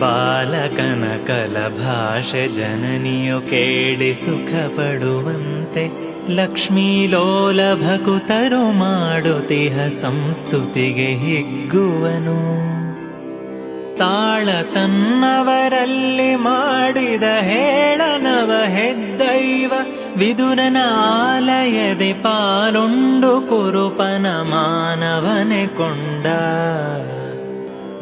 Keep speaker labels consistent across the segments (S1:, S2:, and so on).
S1: ಬಾಲಕನ ಕಲಭಾಷೆ ಜನನಿಯು ಕೇಳಿ ಸುಖ ಪಡುವಂತೆ ಲಕ್ಷ್ಮೀ ಲೋಲಭಕುತರು ಮಾಡುತಿಹ ಸಂಸ್ತುತಿಗೆ ಹಿಗ್ಗುವನು. ತಾಳ ತನ್ನವರಲ್ಲಿ ಮಾಡಿದ ಹೇಳನವ ಹೆದ್ದೈವ, ವಿದುರನ ಆಲಯದೆ ಪಾಲುಂಡು ಕುರುಪನ ಮಾನವನೆ ಕೊಂಡ.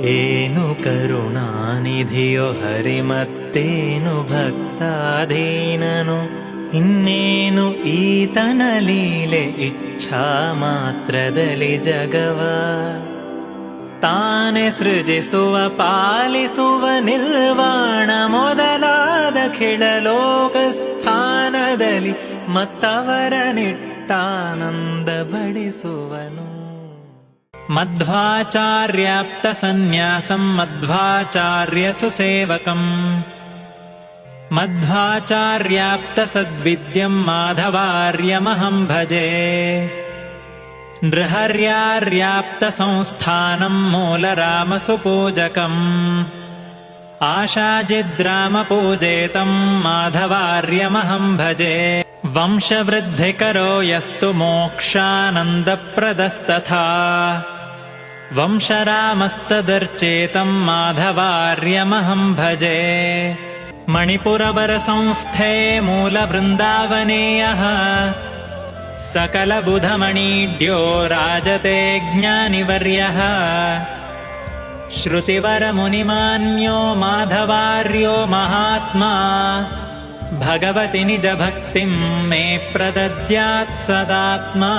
S1: ಏನು ಕರುಣಾನಿಧಿಯೋ ಹರಿ ಮತ್ತೇನು ಭಕ್ತಾಧೀನನು? ಇನ್ನೇನು ಈತನ ಲೀಲೆ ಇಚ್ಛಾ ಮಾತ್ರದಲ್ಲಿ ಜಗವ? ತಾನೆ ಸೃಜಿಸುವ, ಪಾಲಿಸುವ ನಿರ್ವಾಣ ಮೊದಲಾದ ಖಿಳಲೋಕ ಸ್ಥಾನದಲ್ಲಿ ಮತ್ತವರ ನಿಟ್ಟಾನಂದ ಬಡಿಸುವನು मध्वाचार्याप्तसन्न्यासम् मध्वाचार्यसुसेवकम्। मध्वाचार्याप्तसद्विद्यम् माधवार्यमहम् भजे। नृहर्यार्याप्तसंस्थानम् मूलरामसुपूजकम्। आशाजिद्रामपूजेतम् माधवार्यमहम् भजे। वंशवृद्धिकरो यस्तु मोक्षानन्दप्रदस्तथा। वंशरामस्तदर्चेतम् माधवार्यमहम् भजे। मणिपुरवरसंस्थे मूलवृन्दावनेयः सकलबुधमणीड्यो राजते ज्ञानिवर्यः श्रुतिवरमुनिमान्यो माधवार्यो महात्मा। भगवति निजभक्तिम् मे प्रदद्यात् सदात्मा